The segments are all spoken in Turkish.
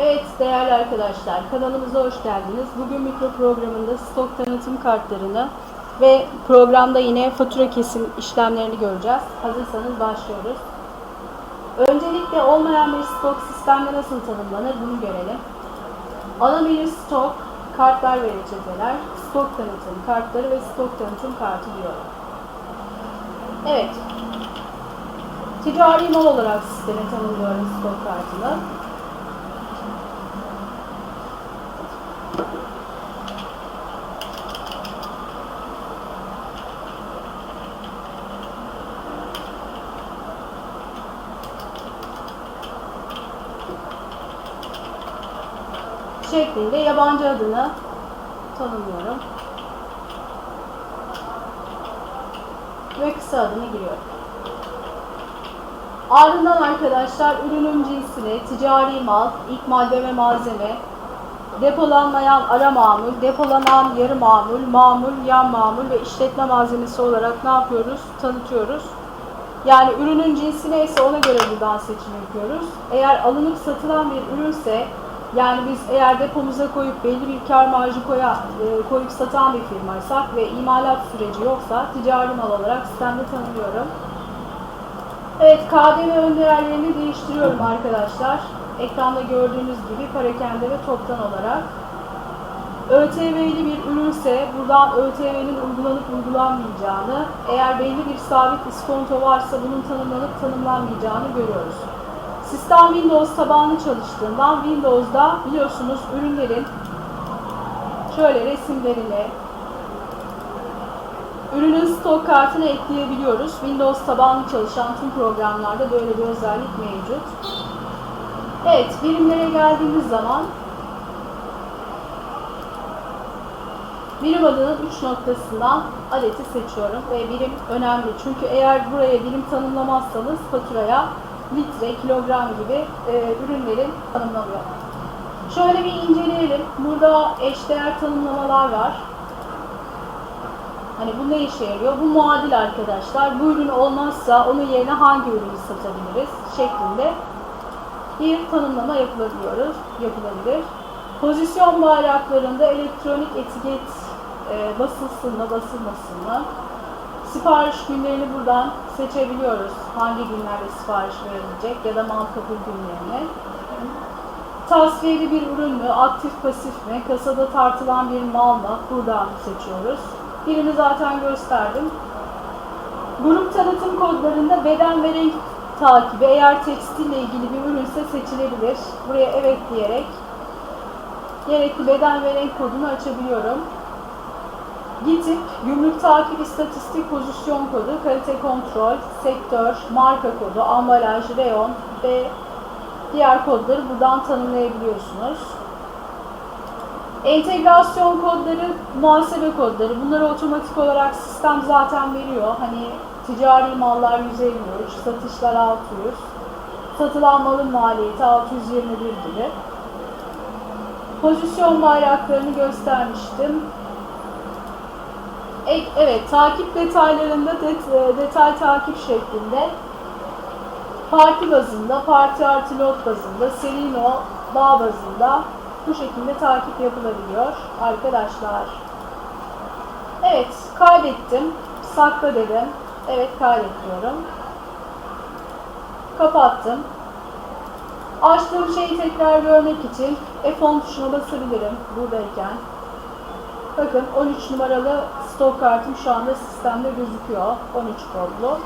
Evet değerli arkadaşlar kanalımıza hoş geldiniz. Bugün mikro programında stok tanıtım kartlarını ve programda yine fatura kesim işlemlerini göreceğiz. Hazırsanız başlıyoruz. Öncelikle olmayan bir stok sistemde nasıl tanımlanır bunu görelim. Ana menü stok, kartlar ve reçeteler, stok tanıtım kartları ve stok tanıtım kartı diyor. Evet. Ticari mal olarak sisteme tanımlıyorum stok kartını. Şeklinde yabancı adını tanımlıyorum. Ve kısa adını giriyorum. Ardından arkadaşlar ürünün cinsini, ticari mal, ilk madde ve malzeme, depolanmayan ara mamul, depolanan yarı mamul, mamul, yan mamul ve işletme malzemesi olarak ne yapıyoruz? Tanıtıyoruz. Yani ürünün cinsi neyse ona göre buradan seçim yapıyoruz. Eğer alınıp satılan bir ürünse yani biz eğer depomuza koyup belli bir kar marjı koya, e, koyup satan bir firmaysak ve imalat süreci yoksa ticari mal olarak sistemde tanımlıyorum. Evet KDV ön değerlerini değiştiriyorum arkadaşlar. Ekranda gördüğünüz gibi parakende ve toptan olarak. ÖTV'li bir ürünse buradan ÖTV'nin uygulanıp uygulanmayacağını, eğer belli bir sabit iskonto varsa bunun tanımlanıp tanımlanmayacağını görüyoruz. Sistem Windows tabanlı çalıştığından Windows'da biliyorsunuz ürünlerin şöyle resimlerini ürünün stok kartına ekleyebiliyoruz. Windows tabanlı çalışan tüm programlarda böyle bir özellik mevcut. Evet, birimlere geldiğimiz zaman birim adının uç noktasından adeti seçiyorum ve birim önemli. Çünkü eğer buraya birim tanımlamazsanız faturaya litre, kilogram gibi e, ürünlerin tanımlanıyor. Şöyle bir inceleyelim. Burada eşdeğer tanımlamalar var. Hani bu ne işe yarıyor? Bu muadil arkadaşlar. Bu ürün olmazsa onun yerine hangi ürünü satabiliriz şeklinde bir tanımlama yapılabiliyoruz, yapılabilir. Pozisyon bayraklarında elektronik etiket e, basılsın mı, basılmasın mı? Sipariş günlerini buradan seçebiliyoruz. Hangi günlerde sipariş verilecek ya da mal kabul günlerini. Tasfiyeli bir ürün mü, aktif pasif mi, kasada tartılan bir mal mı buradan seçiyoruz. Birini zaten gösterdim. Grup tanıtım kodlarında beden ve renk takibi eğer tekstille ilgili bir ürünse seçilebilir. Buraya evet diyerek gerekli beden ve renk kodunu açabiliyorum. GİTİP, gümrük takip istatistik pozisyon kodu, kalite kontrol, sektör, marka kodu, ambalaj, reyon ve diğer kodları buradan tanımlayabiliyorsunuz. Entegrasyon kodları, muhasebe kodları bunları otomatik olarak sistem zaten veriyor. Hani ticari mallar 153, satışlar 600, satılan malın maliyeti 621 gibi. Pozisyon bayraklarını göstermiştim. Evet, takip detaylarında det detay takip şeklinde parti bazında, parti artı lot bazında, serino bağ bazında bu şekilde takip yapılabiliyor arkadaşlar. Evet, kaydettim. Sakla dedim. Evet, kaydet diyorum. Kapattım. Açtığım şeyi tekrar görmek için F10 tuşuna basabilirim buradayken. Bakın 13 numaralı stok kartım şu anda sistemde gözüküyor. 13 kodlu.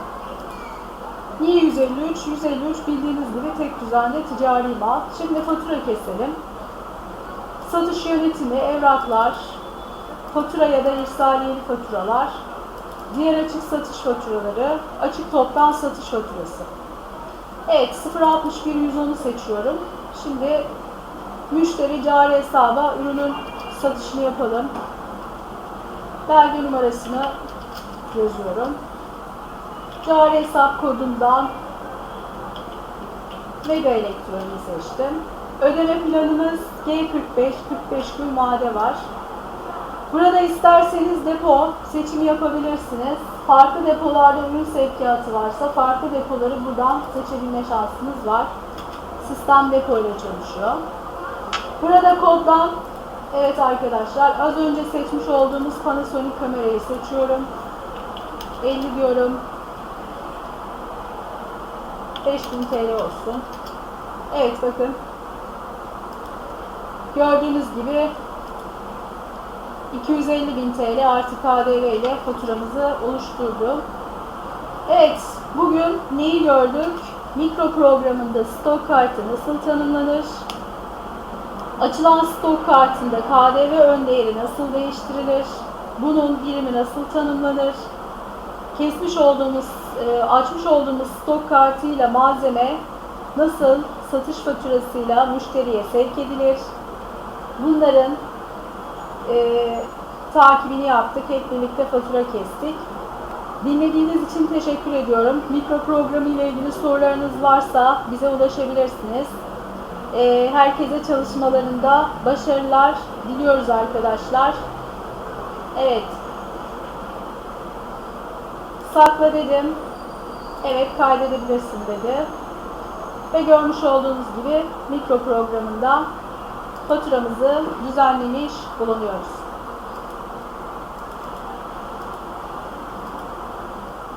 Niye 153? 153 bildiğiniz gibi tek düzenli ticari mal. Şimdi fatura keselim. Satış yönetimi, evraklar, fatura ya da irsaliyeli faturalar, diğer açık satış faturaları, açık toptan satış faturası. Evet 061 110'u seçiyorum. Şimdi müşteri cari hesaba ürünün satışını yapalım. Belge numarasını yazıyorum. Cari hesap kodundan Mega elektronu seçtim. Ödeme planımız G45, 45 gün vade var. Burada isterseniz depo seçimi yapabilirsiniz. Farklı depolarda ürün sevkiyatı varsa farklı depoları buradan seçebilme şansınız var. Sistem depo ile çalışıyor. Burada koddan evet arkadaşlar az önce seçmiş olduğumuz Panasonic kamerayı seçiyorum. 50 diyorum. 5000 TL olsun. Evet bakın. Gördüğünüz gibi 250.000 TL artı KDV ile faturamızı oluşturdum. Evet, bugün neyi gördük? Mikro programında stok kartı nasıl tanımlanır? Açılan stok kartında KDV ön değeri nasıl değiştirilir? Bunun birimi nasıl tanımlanır? Kesmiş olduğumuz, e, açmış olduğumuz stok kartıyla malzeme nasıl satış faturasıyla müşteriye sevk edilir? Bunların e, takibini yaptık. Hep birlikte fatura kestik. Dinlediğiniz için teşekkür ediyorum. Mikro programı ile ilgili sorularınız varsa bize ulaşabilirsiniz. E, herkese çalışmalarında başarılar diliyoruz arkadaşlar. Evet. Sakla dedim. Evet kaydedebilirsin dedi. Ve görmüş olduğunuz gibi mikro programında faturamızı düzenlemiş bulunuyoruz.